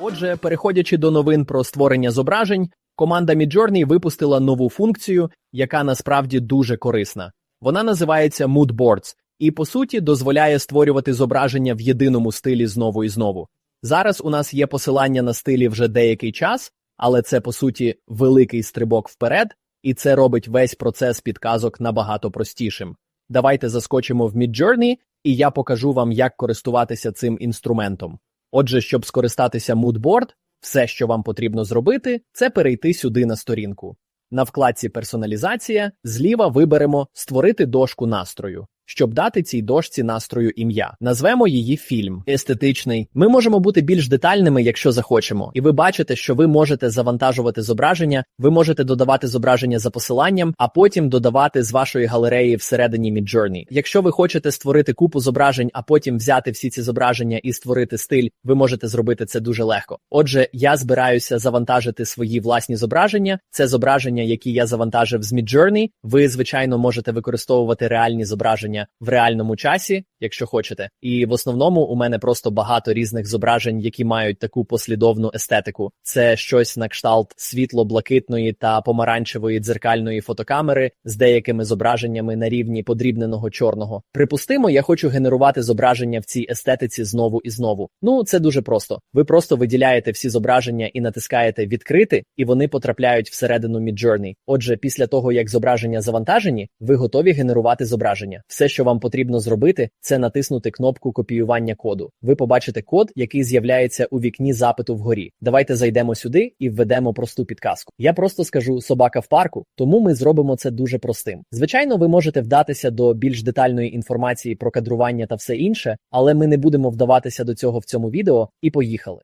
Отже, переходячи до новин про створення зображень, команда Midjourney випустила нову функцію, яка насправді дуже корисна. Вона називається Mood Boards і, по суті, дозволяє створювати зображення в єдиному стилі знову і знову. Зараз у нас є посилання на стилі вже деякий час, але це, по суті, великий стрибок вперед, і це робить весь процес підказок набагато простішим. Давайте заскочимо в Midjourney, і я покажу вам, як користуватися цим інструментом. Отже, щоб скористатися Moodboard, все, що вам потрібно зробити, це перейти сюди на сторінку. На вкладці Персоналізація зліва виберемо Створити дошку настрою. Щоб дати цій дошці настрою ім'я, назвемо її фільм естетичний. Ми можемо бути більш детальними, якщо захочемо, і ви бачите, що ви можете завантажувати зображення, ви можете додавати зображення за посиланням, а потім додавати з вашої галереї всередині Midjourney. Якщо ви хочете створити купу зображень, а потім взяти всі ці зображення і створити стиль, ви можете зробити це дуже легко. Отже, я збираюся завантажити свої власні зображення. Це зображення, які я завантажив з Midjourney. Ви, звичайно, можете використовувати реальні зображення в реальному часі, якщо хочете. І в основному у мене просто багато різних зображень, які мають таку послідовну естетику. Це щось на кшталт світло-блакитної та помаранчевої дзеркальної фотокамери з деякими зображеннями на рівні подрібненого чорного. Припустимо, я хочу генерувати зображення в цій естетиці знову і знову. Ну це дуже просто. Ви просто виділяєте всі зображення і натискаєте відкрити, і вони потрапляють всередину Midjourney. Отже, після того як зображення завантажені, ви готові генерувати зображення. Все, що вам потрібно зробити, це натиснути кнопку копіювання коду. Ви побачите код, який з'являється у вікні запиту вгорі. Давайте зайдемо сюди і введемо просту підказку. Я просто скажу собака в парку, тому ми зробимо це дуже простим. Звичайно, ви можете вдатися до більш детальної інформації про кадрування та все інше, але ми не будемо вдаватися до цього в цьому відео і поїхали.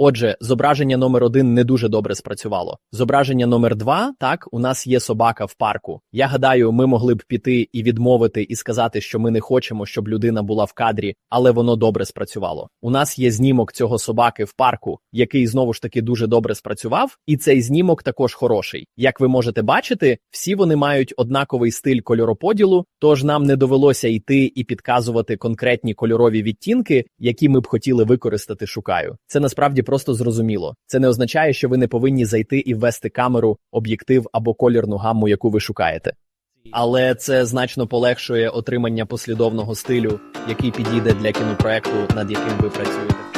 Отже, зображення номер один не дуже добре спрацювало. Зображення номер два, так, у нас є собака в парку. Я гадаю, ми могли б піти і відмовити і сказати, що ми не хочемо, щоб людина була в кадрі, але воно добре спрацювало. У нас є знімок цього собаки в парку, який знову ж таки дуже добре спрацював, і цей знімок також хороший. Як ви можете бачити, всі вони мають однаковий стиль кольороподілу, тож нам не довелося йти і підказувати конкретні кольорові відтінки, які ми б хотіли використати. Шукаю. Це насправді просто зрозуміло. Це не означає, що ви не повинні зайти і ввести камеру, об'єктив або колірну гамму, яку ви шукаєте. Але це значно полегшує отримання послідовного стилю, який підійде для кінопроекту, над яким ви працюєте.